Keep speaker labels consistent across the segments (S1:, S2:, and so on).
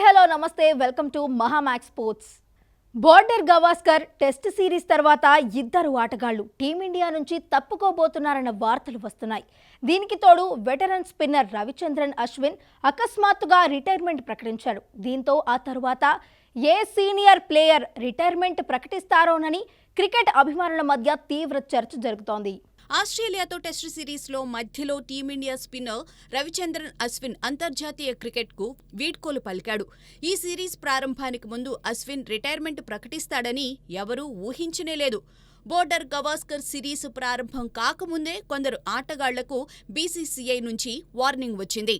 S1: Hi hello నమస్తే. Welcome to Mahamax sports. Border Gavaskar test series తర్వాత ఇద్దరు ఆటగాళ్ళు టీమిండియా నుంచి తప్పుకోబోతున్నారన్న వార్తలు వస్తున్నాయి. దీనికి తోడు వెటరన్ స్పిన్నర్ రవిచంద్రన్ అశ్విన్ అకస్మాత్తుగా రిటైర్మెంట్ ప్రకటించాడు. దీంతో ఆ తరువాత ఏ సీనియర్ ప్లేయర్ రిటైర్మెంట్ ప్రకటిస్తారోనని క్రికెట్ అభిమానుల మధ్య తీవ్ర చర్చ జరుగుతోంది.
S2: ఆస్ట్రేలియాతో టెస్టు సిరీస్లో మధ్యలో టీమిండియా స్పిన్నర్ రవిచంద్రన్ అశ్విన్ అంతర్జాతీయ క్రికెట్కు వీడ్కోలు పలికాడు. ఈ సిరీస్ ప్రారంభానికి ముందు అశ్విన్ రిటైర్మెంట్ ప్రకటిస్తాడని ఎవరూ ఊహించనే లేదు. బోర్డర్ గవాస్కర్ సిరీస్ ప్రారంభం కాకముందే కొందరు ఆటగాళ్ళకు బీసీసీఐ నుంచి వార్నింగ్ వచ్చింది.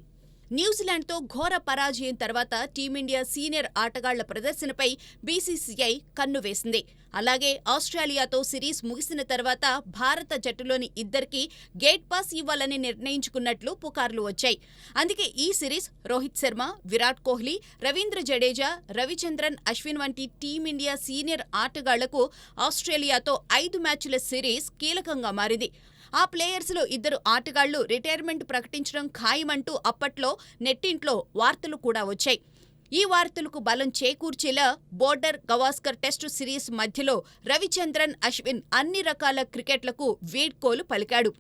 S2: న్యూజిలాండ్తో ఘోర పరాజయం తర్వాత టీమిండియా సీనియర్ ఆటగాళ్ళ ప్రదర్శనపై బీసీసీఐ కన్ను వేసింది. అలాగే ఆస్ట్రేలియాతో సిరీస్ ముగిసిన తర్వాత భారత జట్టులోని ఇద్దరికి గేట్ పాస్ ఇవ్వాలని నిర్ణయించుకున్నట్లు పుకార్లు వచ్చాయి. అందుకే ఈ సిరీస్ రోహిత్ శర్మ విరాట్ కోహ్లీ రవీంద్ర జడేజా రవిచంద్రన్ అశ్విన్ వంటి టీమిండియా సీనియర్ ఆటగాళ్ళకు ఆస్ట్రేలియాతో ఐదు మ్యాచ్ల సిరీస్ కీలకంగా మారింది. ఆ ప్లేయర్స్లో ఇద్దరు ఆటగాళ్ళు రిటైర్మెంట్ ప్రకటించడం ఖాయమంటూ అప్పట్లో నెట్టింట్లో వార్తలు కూడా వచ్చాయి. ఈ వార్తలకు బలం చేకూర్చేలా బోర్డర్ గవాస్కర్ టెస్టు సిరీస్ మధ్యలో రవిచంద్రన్ అశ్విన్ అన్ని రకాల క్రికెట్లకు వీడ్కోలు పలికాడు.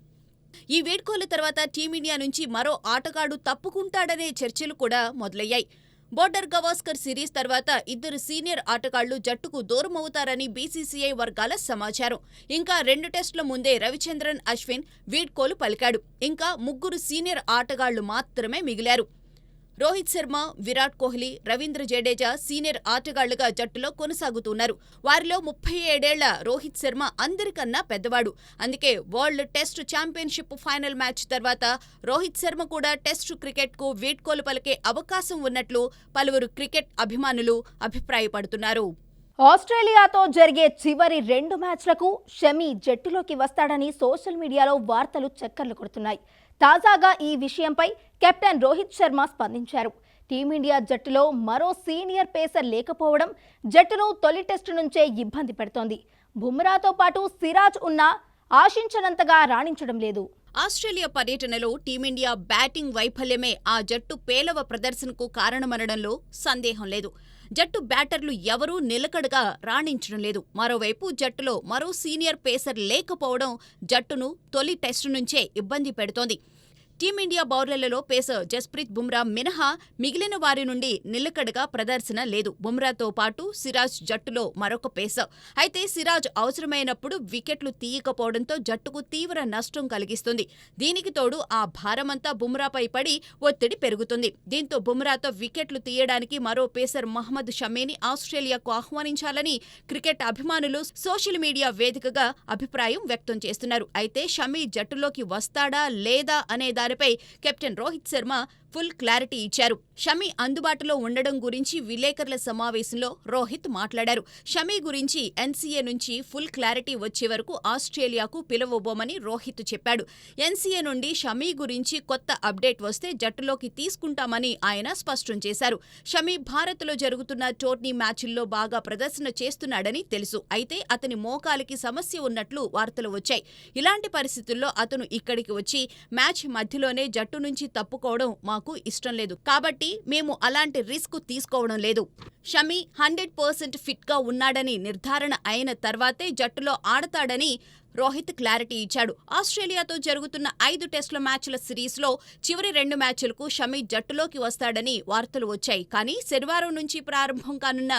S2: ఈ వీడ్కోలు తర్వాత టీమిండియా నుంచి మరో ఆటగాడు తప్పుకుంటాడనే చర్చలు కూడా మొదలయ్యాయి. బోర్డర్ గవాస్కర్ సిరీస్ తర్వాత ఇద్దరు సీనియర్ ఆటగాళ్ళు జట్టుకు దూరమవుతారని బీసీసీఐ వర్గాల సమాచారం. ఇంకా రెండు టెస్టుల ముందే రవిచంద్రన్ అశ్విన్ వీడ్కోలు పలికాడు. ఇంకా ముగ్గురు సీనియర్ ఆటగాళ్ళు మాత్రమే మిగిలారు. రోహిత్ శర్మ విరాట్ కోహ్లీ రవీంద్ర జడేజా సీనియర్ ఆటగాళ్ళుగా జట్టులో కొనసాగుతున్నారు. వారిలో ముప్పై ఏడేళ్ళ రోహిత్ శర్మ అందరికన్నా పెద్దవాడు. అందుకే world test championship final match తర్వాత రోహిత్ శర్మ కూడా టెస్టు క్రికెట్కు వీడ్కోలు పలికే అవకాశం ఉన్నట్లు పలువురు క్రికెట్ అభిమానులు అభిప్రాయపడుతున్నారు.
S1: ఆస్ట్రేలియాతో జరిగే చివరి రెండు మ్యాచ్లకు షమీ జట్టులోకి వస్తాడని సోషల్ మీడియాలో వార్తలు చక్కర్లు కొడుతున్నాయి. తాజాగా ఈ విషయంపై కెప్టెన్ రోహిత్ శర్మ స్పందించారు. టీమిండియా జట్టులో మరో సీనియర్ పేసర్ లేకపోవడం జట్టును తొలి టెస్టు నుంచే ఇబ్బంది పెడుతోంది. బుమ్రాతో పాటు సిరాజ్ ఉన్నా ఆశించనంతగా రాణించడం లేదు.
S2: ఆస్ట్రేలియా పర్యటనలో టీమిండియా బ్యాటింగ్ వైఫల్యమే ఆ జట్టు పేలవ ప్రదర్శనకు కారణమనడంలో సందేహం లేదు. జట్టు బ్యాటర్లు ఎవరూ నిలకడగా రాణించడం లేదు. మరోవైపు జట్టులో మరో సీనియర్ పేసర్ లేకపోవడం జట్టును తొలి టెస్టు నుంచే ఇబ్బంది పెడుతోంది. టీమిండియా బౌలర్లలో పేసర్ జస్ప్రీత్ బుమ్రా మినహా మిగిలిన వారి నుండి నిలకడగా ప్రదర్శన లేదు. బుమ్రాతో పాటు సిరాజ్ జట్టులో మరొక పేసర్. అయితే సిరాజ్ అవసరమైనప్పుడు వికెట్లు తీయకపోవడంతో జట్టుకు తీవ్ర నష్టం కలిగిస్తుంది. దీనికి తోడు ఆ భారమంతా బుమ్రాపై పడి ఒత్తిడి పెరుగుతుంది. దీంతో బుమ్రాతో వికెట్లు తీయడానికి మరో పేసర్ మహమ్మద్ షమీని ఆస్ట్రేలియాకు ఆహ్వానించాలని క్రికెట్ అభిమానులు సోషల్ మీడియా వేదికగా అభిప్రాయం వ్యక్తం చేస్తున్నారు. అయితే షమీ జట్టులోకి వస్తాడా లేదా అనే దానిపై captain Rohit Sharma full clarity ఇచ్చారు. షమి అందుబాటులో ఉండడం గురించి విలేకరుల సమావేశంలో రోహిత్ మాట్లాడారు. షమి గురించి ఎన్సీఏ నుంచి ఫుల్ క్లారిటీ వచ్చే వరకు ఆస్ట్రేలియాకు పిలవబోమని రోహిత్ చెప్పాడు. ఎన్సీఏ నుండి షమి గురించి కొత్త అప్డేట్ వస్తే జట్టులోకి తీసుకుంటామని ఆయన స్పష్టం చేశారు. షమి భారత్లో జరుగుతున్న టోర్నీ మ్యాచ్ల్లో బాగా ప్రదర్శన చేస్తున్నాడని తెలుసు. అయితే అతని మోకాలికి సమస్య ఉన్నట్లు వార్తలు వచ్చాయి. ఇలాంటి పరిస్థితుల్లో అతను ఇక్కడికి వచ్చి మ్యాచ్ మధ్యలోనే జట్టు నుంచి తప్పుకోవడం మా మాకు ఇష్టం లేదు. కాబట్టి మేము అలాంటి రిస్క్ తీసుకోవడం లేదు. షమి హండ్రెడ్ పర్సెంట్ ఫిట్గా ఉన్నాడని నిర్ధారణ అయిన తర్వాతే జట్టులో ఆడతాడని రోహిత్ క్లారిటీ ఇచ్చాడు. ఆస్ట్రేలియాతో జరుగుతున్న ఐదు టెస్టుల మ్యాచ్ల సిరీస్లో చివరి రెండు మ్యాచ్లకు షమీ జట్టులోకి వస్తాడని వార్తలు వచ్చాయి. కానీ శనివారం నుంచి ప్రారంభం కానున్న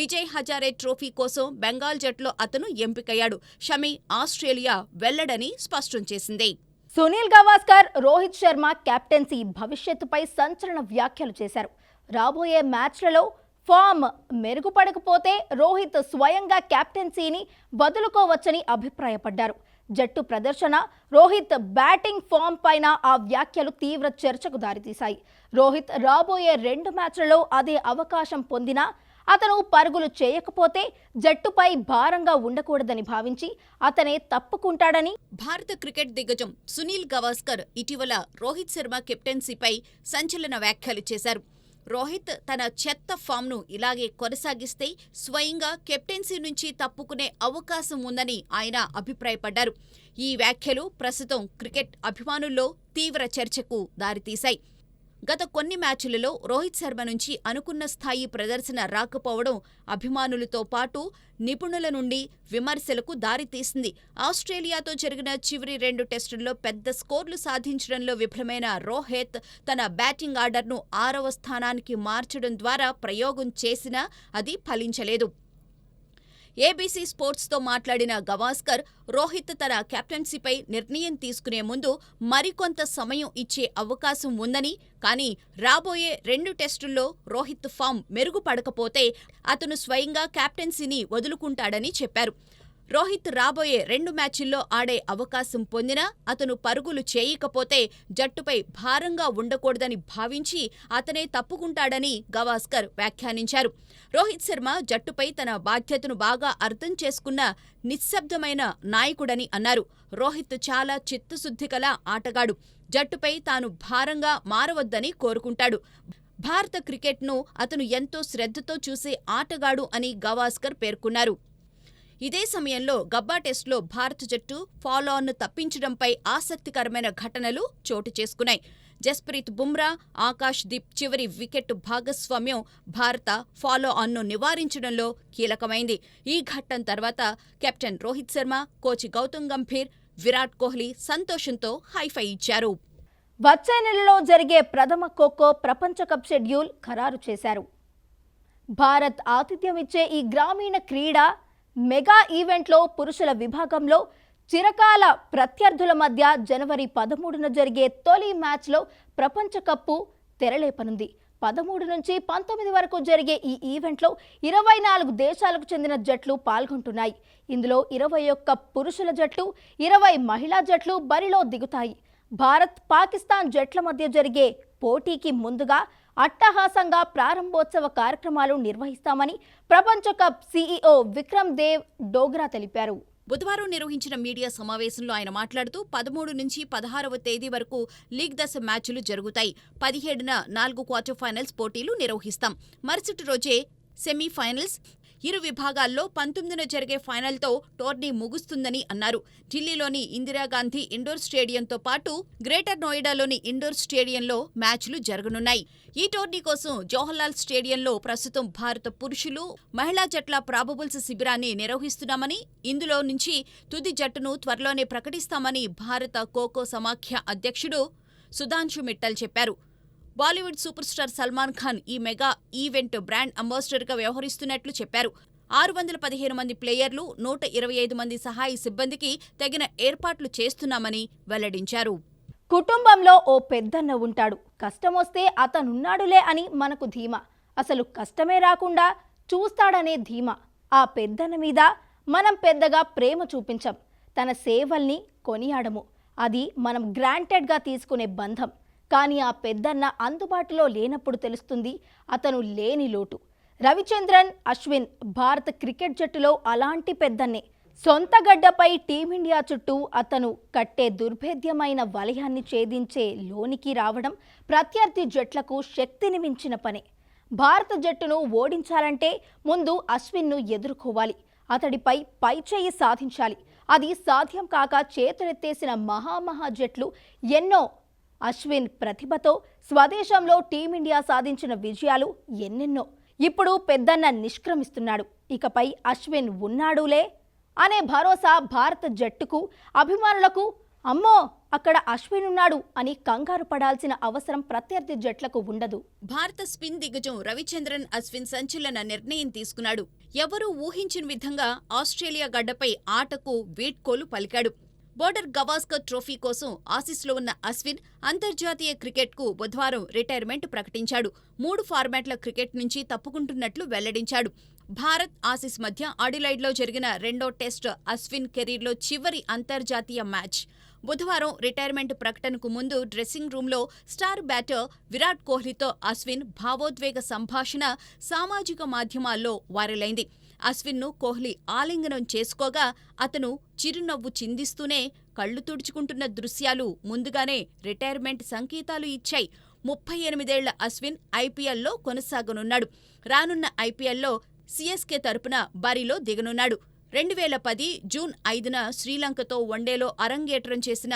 S2: విజయ్ హజారే ట్రోఫీ కోసం బెంగాల్ జట్టులో అతను ఎంపికయ్యాడు. షమీ ఆస్ట్రేలియా వెళ్ళడని స్పష్టం చేసింది.
S1: సునీల్ గవాస్కర్ రోహిత్ శర్మ కెప్టెన్సీ భవిష్యత్తుపై సంచలన వ్యాఖ్యలు చేశారు. రాబోయే మ్యాచ్లలో ఫామ్ మెరుగుపడకపోతే రోహిత్ స్వయంగా కెప్టెన్సీని వదులుకోవచ్చని అభిప్రాయపడ్డారు. జట్టు ప్రదర్శన రోహిత్ బ్యాటింగ్ ఫామ్ పైన ఆ వ్యాఖ్యలు తీవ్ర చర్చకు దారితీశాయి. రోహిత్ రాబోయే రెండు మ్యాచ్లలో అదే అవకాశం పొందినా అతను పరుగులు చేయకపోతే జట్టుపై భారంగా ఉండకూడదని భావించి అతనే తప్పుకుంటాడని
S2: భారత క్రికెట్ దిగ్గజం సునీల్ గవాస్కర్ ఇటీవల రోహిత్ శర్మ కెప్టెన్సీపై సంచలన వ్యాఖ్యలు చేశారు. రోహిత్ తన చెత్త ఫామ్ను ఇలాగే కొనసాగిస్తే స్వయంగా కెప్టెన్సీ నుంచి తప్పుకునే అవకాశం ఉందని ఆయన అభిప్రాయపడ్డారు. ఈ వ్యాఖ్యలు ప్రస్తుతం క్రికెట్ అభిమానుల్లో తీవ్ర చర్చకు దారితీశాయి. గత కొన్ని మ్యాచ్లలో రోహిత్ శర్మ నుంచి అనుకున్న స్థాయి ప్రదర్శన రాకపోవడం అభిమానులతో పాటు నిపుణుల నుండి విమర్శలకు దారితీసింది ఆస్ట్రేలియాతో జరిగిన చివరి రెండు టెస్టుల్లో పెద్ద స్కోర్లు సాధించడంలో విఫలమైన రోహిత్ తన బ్యాటింగ్ ఆర్డర్ను ఆరవ స్థానానికి మార్చడం ద్వారా ప్రయోగం చేసినా అది ఫలించలేదు. ఏబీసీ స్పోర్ట్స్తో మాట్లాడిన గవాస్కర్ రోహిత్ తన కెప్టెన్సీపై నిర్ణయం తీసుకునే ముందు మరికొంత సమయం ఇచ్చే అవకాశం ఉందని కానీ రాబోయే రెండు టెస్టుల్లో రోహిత్ ఫామ్ మెరుగుపడకపోతే అతను స్వయంగా కెప్టెన్సీని వదులుకుంటాడని చెప్పారు. రోహిత్ రాబోయే రెండు మ్యాచుల్లో ఆడే అవకాశం పొందినా అతను పరుగులు చేయకపోతే జట్టుపై భారంగా ఉండకూడదని భావించి అతనే తప్పుకుంటాడని గవాస్కర్ వ్యాఖ్యానించారు. రోహిత్ శర్మ జట్టుపై తన బాధ్యతను బాగా అర్థం చేసుకున్న నిశ్శబ్దమైన నాయకుడని అన్నారు. రోహిత్ చాలా చిత్తశుద్ధి కల ఆటగాడు. జట్టుపై తాను భారంగా మారవద్దని కోరుకుంటాడు. భారత క్రికెట్ను అతను ఎంతో శ్రద్ధతో చూసే ఆటగాడు అని గవాస్కర్ పేర్కొన్నారు. ఇదే సమయంలో గబ్బా టెస్టులో భారత జట్టు ఫాలో తప్పించడంపై ఆసక్తికరమైన ఘటనలు చోటు చేసుకున్నాయి. జస్ప్రీత్ బుమ్రా ఆకాష్ దీప్ చివరి వికెట్ భాగస్వామ్యం భారత ఫాలో ఆన్ను నివారించడంలో కీలకమైంది. ఈ ఘట్టం తర్వాత కెప్టెన్ రోహిత్ శర్మ కోచ్ గౌతమ్ గంభీర్ విరాట్ కోహ్లీ సంతోషంతో హైఫై ఇచ్చారు.
S1: వచ్చే నెలలో జరిగే ప్రథమ ఖోఖో ప్రపంచ కప్ షెడ్యూల్ ఖరారు చేశారు. భారత్ ఆతిథ్యం ఇచ్చే ఈ గ్రామీణ క్రీడ మెగా ఈవెంట్లో పురుషుల విభాగంలో చిరకాల ప్రత్యర్థుల మధ్య జనవరి పదమూడున జరిగే తొలి మ్యాచ్లో ప్రపంచ కప్పు తెరలేపనుంది. పదమూడు నుంచి పంతొమ్మిది వరకు జరిగే ఈ ఈవెంట్లో ఇరవై నాలుగు దేశాలకు చెందిన జట్లు పాల్గొంటున్నాయి. ఇందులో ఇరవై ఒక్క పురుషుల జట్లు ఇరవై మహిళా జట్లు బరిలో దిగుతాయి. భారత్ పాకిస్తాన్ జట్ల మధ్య జరిగే పోటీకి ముందుగా అట్టహాసంగా ప్రారంభోత్సవ కార్యక్రమాలు నిర్వహిస్తామని ప్రపంచ కప్ సీఈఓ విక్రమ్ దేవ్ డోగ్రా తెలిపారు.
S2: బుధవారం నిర్వహించిన మీడియా సమావేశంలో ఆయన మాట్లాడుతూ పదమూడు నుంచి పదహారవ తేదీ వరకు లీగ్ దశ మ్యాచ్లు జరుగుతాయి. పదిహేడున నాలుగు క్వార్టర్ ఫైనల్స్ పోటీలు నిర్వహిస్తాం. మరుసటి రోజే సెమీఫైనల్స్ ఇరు విభాగాల్లో పంతొమ్మిదిన జరిగే ఫైనల్తో టోర్నీ ముగుస్తుందని అన్నారు. ఢిల్లీలోని ఇందిరాగాంధీ ఇండోర్ స్టేడియంతో పాటు గ్రేటర్ నోయిడాలోని ఇండోర్ స్టేడియంలో మ్యాచ్లు జరగనున్నాయి. ఈ టోర్నీ కోసం జవహర్లాల్ స్టేడియంలో ప్రస్తుతం భారత పురుషులు మహిళా జట్ల ప్రాబబుల్స్ శిబిరాన్ని నిర్వహిస్తున్నామని ఇందులో నుంచి తుది జట్టును త్వరలోనే ప్రకటిస్తామని భారత ఖోఖో సమాఖ్య అధ్యక్షుడు సుధాంశు మిట్టల్ చెప్పారు. బాలీవుడ్ సూపర్ స్టార్ సల్మాన్ ఖాన్ ఈ మెగా ఈవెంట్ బ్రాండ్ అంబాసిడర్గా వ్యవహరిస్తున్నట్లు చెప్పారు. ఆరు వందల పదిహేను మంది ప్లేయర్లు నూట ఇరవై ఐదు మంది సహాయ సిబ్బందికి తగిన ఏర్పాట్లు చేస్తున్నామని వెల్లడించారు.
S1: కుటుంబంలో ఓ పెద్దన్న ఉంటాడు. కష్టమొస్తే అతనున్నాడులే అని మనకు ధీమా. అసలు కష్టమే రాకుండా చూస్తాడనే ధీమా. ఆ పెద్దన్న మీద మనం పెద్దగా ప్రేమ చూపించం. తన సేవల్ని కొనియాడము. అది మనం గ్రాంటెడ్గా తీసుకునే బంధం. కానీ ఆ పెద్దన్న అందుబాటులో లేనప్పుడు తెలుస్తుంది అతను లేని లోటు. రవిచంద్రన్ అశ్విన్ భారత క్రికెట్ జట్టులో అలాంటి పెద్దన్నే. సొంత గడ్డపై టీమిండియా చుట్టూ అతను కట్టే దుర్భేద్యమైన వలయాన్ని ఛేదించే లోనికి రావడం ప్రత్యర్థి జట్లకు శక్తిని మించిన పనే. భారత జట్టును ఓడించాలంటే ముందు అశ్విన్ను ఎదుర్కోవాలి. అతడిపై పైచేయి సాధించాలి. అది సాధ్యం కాక చేతులెత్తేసిన మహామహా జట్లు ఎన్నో అశ్విన్ ప్రతిభతో స్వదేశంలో టీమిండియా సాధించిన విజయాలు ఎన్నెన్నో. ఇప్పుడు పెద్దన్న నిష్క్రమిస్తున్నాడు. ఇకపై అశ్విన్ ఉన్నాడులే అనే భరోసా భారత జట్టుకు అభిమానులకు అమ్మో అక్కడ అశ్విన్ ఉన్నాడు అని కంగారు పడాల్సిన అవసరం ప్రత్యర్థి జట్లకు ఉండదు.
S2: భారత స్పిన్ దిగ్గజం రవిచంద్రన్ అశ్విన్ సంచలన నిర్ణయం తీసుకున్నాడు. ఎవరూ ఊహించిన విధంగా ఆస్ట్రేలియా గడ్డపై ఆటకు వీడ్కోలు పలికాడు. బోర్డర్ గవాస్కర్ ట్రోఫీ కోసం ఆసీస్లో ఉన్న అశ్విన్ అంతర్జాతీయ క్రికెట్కు బుధవారం రిటైర్మెంట్ ప్రకటించాడు. మూడు ఫార్మాట్ల క్రికెట్ నుంచి తప్పుకుంటున్నట్లు వెల్లడించాడు. భారత్ ఆసీస్ మధ్య ఆడిలైడ్లో జరిగిన రెండో టెస్ట్ అశ్విన్ కెరీర్లో చివరి అంతర్జాతీయ మ్యాచ్. బుధవారం రిటైర్మెంట్ ప్రకటనకు ముందు డ్రెస్సింగ్ రూంలో స్టార్ బ్యాటర్ విరాట్ కోహ్లీతో అశ్విన్ భావోద్వేగ సంభాషణ సామాజిక మాధ్యమాల్లో వైరలైంది అశ్విన్ను కోహ్లీ ఆలింగనం చేసుకోగా అతను చిరునవ్వు చిందిస్తూనే కళ్ళు తుడుచుకుంటున్న దృశ్యాలు ముందుగానే రిటైర్మెంట్ సంకేతాలు ఇచ్చాయి. ముప్పై ఎనిమిదేళ్ళ అశ్విన్ ఐపీఎల్లో కొనసాగనున్నాడు. రానున్న ఐపీఎల్లో సీఎస్కే తరపున బరిలో దిగనున్నాడు. రెండు వేల పది జూన్ ఐదున శ్రీలంకతో వన్డేలో అరంగేట్రం చేసిన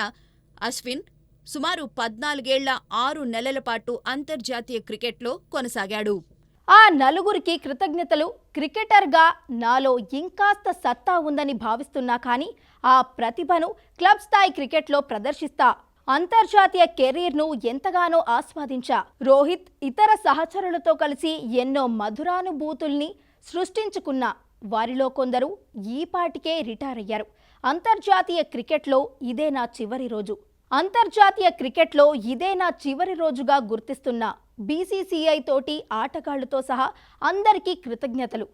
S2: అశ్విన్ సుమారు పద్నాలుగేళ్ళ ఆరు నెలల పాటు అంతర్జాతీయ క్రికెట్లో కొనసాగాడు.
S1: ఆ నలుగురికి కృతజ్ఞతలు. క్రికెటర్గా నాలో ఇంకాస్త సత్తా ఉందని భావిస్తున్నా కానీ ఆ ప్రతిభను క్లబ్ స్థాయి క్రికెట్లో ప్రదర్శిస్తా. అంతర్జాతీయ కెరీర్ను ఎంతగానో ఆస్వాదించా. రోహిత్ ఇతర సహచరులతో కలిసి ఎన్నో మధురానుభూతుల్ని సృష్టించుకున్నా. వారిలో కొందరు ఈ పాటికే రిటైర్ అయ్యారు. అంతర్జాతీయ క్రికెట్లో ఇదే నా చివరి రోజు. అంతర్జాతీయ క్రికెట్లో ఇదే నా చివరి రోజుగా గుర్తిస్తున్నా. బీసీసీఐ తోటి ఆటగాళ్ళతో సహా అందరికీ కృతజ్ఞతలు.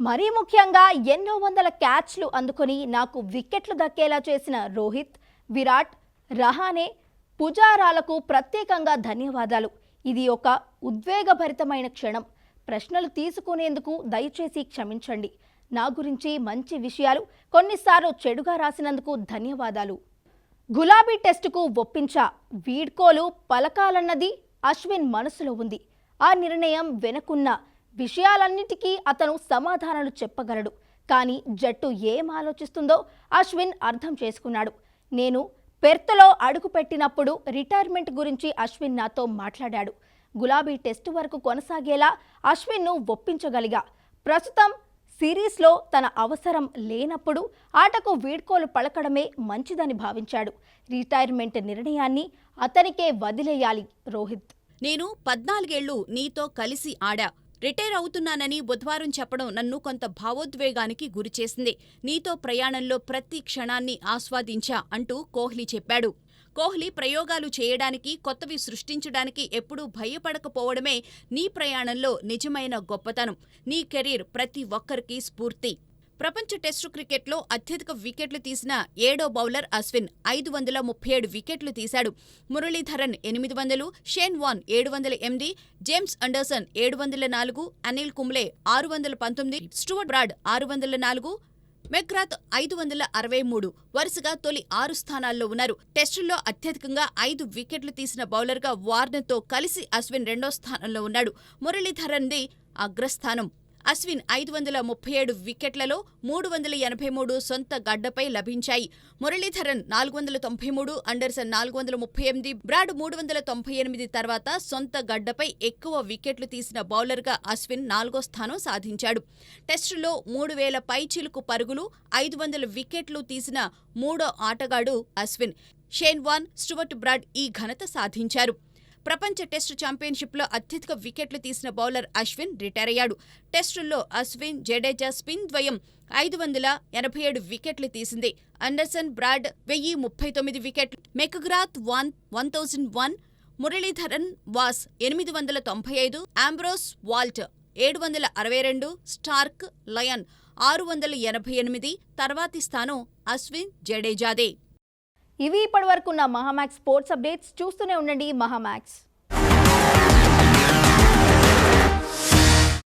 S1: మరీ ముఖ్యంగా ఎన్నో వందల క్యాచ్లు అందుకొని నాకు వికెట్లు దక్కేలా చేసిన రోహిత్ విరాట్ రహానే పుజారాలకు ప్రత్యేకంగా ధన్యవాదాలు. ఇది ఒక ఉద్వేగభరితమైన క్షణం. ప్రశ్నలు తీసుకునేందుకు దయచేసి క్షమించండి. నా గురించి మంచి విషయాలు కొన్నిసార్లు చెడుగా రాసినందుకు ధన్యవాదాలు. గులాబీ టెస్టుకు ఒప్పించా. వీడ్కోలు పలకాలన్నది అశ్విన్ మనసులో ఉంది. ఆ నిర్ణయం వెనుకున్న విషయాలన్నిటికీ అతను సమాధానాలు చెప్పగలడు. కానీ జట్టు ఏం ఆలోచిస్తుందో అశ్విన్ అర్థం చేసుకున్నాడు. నేను పెర్త్లో అడుగుపెట్టినప్పుడు రిటైర్మెంట్ గురించి అశ్విన్ నాతో మాట్లాడాడు. గులాబీ టెస్టు వరకు కొనసాగేలా అశ్విన్ను ఒప్పించగలిగా. ప్రస్తుతం సిరీస్లో తన అవసరం లేనప్పుడు ఆటకు వీడ్కోలు పలకడమే మంచిదని భావించాడు. రిటైర్మెంట్ నిర్ణయాన్ని అతనికే వదిలేయాలి రోహిత్.
S2: నేను పద్నాలుగేళ్ళు నీతో కలిసి ఆడా. రిటైర్ అవుతున్నానని బుధవారం చెప్పడం నన్ను కొంత భావోద్వేగానికి గురిచేసింది నీతో ప్రయాణంలో ప్రతి క్షణాన్ని ఆస్వాదించా అంటూ కోహ్లీ చెప్పాడు. కోహ్లీ ప్రయోగాలు చేయడానికి కొత్తవి సృష్టించడానికి ఎప్పుడూ భయపడకపోవడమే నీ ప్రయాణంలో నిజమైన గొప్పతనం. నీ కెరీర్ ప్రతి ఒక్కరికి స్ఫూర్తి. ప్రపంచ టెస్టు క్రికెట్లో అత్యధిక వికెట్లు తీసిన ఏడో బౌలర్ అశ్విన్ ఐదు వందల ముప్పై ఏడు వికెట్లు తీశాడు. మురళీధరన్ ఎనిమిది వందలు షేన్ వాన్ ఏడు వందల ఎనిమిది జేమ్స్ అండర్సన్ ఏడు వందల నాలుగు అనిల్ కుంబ్లే ఆరు వందల పంతొమ్మిది స్టూవర్ట్ బ్రాడ్ ఆరు వందల నాలుగు మెక్రాత్ ఐదు వందల అరవై మూడు వరుసగా తొలి ఆరు స్థానాల్లో ఉన్నారు. టెస్టుల్లో అత్యధికంగా ఐదు వికెట్లు తీసిన బౌలర్గా వార్నర్తో కలిసి అశ్విన్ రెండో స్థానంలో ఉన్నాడు. మురళీధరన్ది అగ్రస్థానం. అశ్విన్ ఐదు వందల ముప్పై ఏడు వికెట్లలో మూడు వందల ఎనభై మూడు సొంత గడ్డపై లభించాయి. మురళీధరన్ నాలుగు వందల తొంభై మూడు అండర్సన్ నాలుగు వందల ముప్పై ఎనిమిది బ్రాడ్ మూడు వందల తొంభై ఎనిమిది తర్వాత సొంత గడ్డపై ఎక్కువ వికెట్లు తీసిన బౌలర్గా అశ్విన్ నాలుగో స్థానం సాధించాడు. టెస్టులో మూడు వేల పైచిలుకు పరుగులు ఐదు వందల వికెట్లు తీసిన మూడో ఆటగాడు Ashwin. Shane Warne Stuart Broad ఈ ఘనత సాధించారు. ప్రపంచ టెస్టు ఛాంపియన్షిప్లో అత్యధిక వికెట్లు తీసిన బౌలర్ అశ్విన్ రిటైర్ అయ్యాడు. టెస్టుల్లో అశ్విన్ జడేజా స్పిన్ ద్వయం ఐదు వందల ఎనభై ఏడు వికెట్లు తీసింది. అండర్సన్ బ్రాడ్ వెయ్యి ముప్పై తొమ్మిది వికెట్లు. McGrath one one thousand one Muralitharan Vaas ఎనిమిది వందల తొంభై ఐదు ఆంబ్రోస్ వాల్ట్ ఏడు వందల అరవై రెండు స్టార్క్ లయన్ ఆరు వందల ఎనభై ఎనిమిది తర్వాతి స్థానం అశ్విన్ జడేజాదే.
S1: ఇవి ఇప్పటివరకు ఉన్న మహామాక్స్ స్పోర్ట్స్ అప్డేట్స్ చూస్తూనే ఉండండి మహామాక్స్.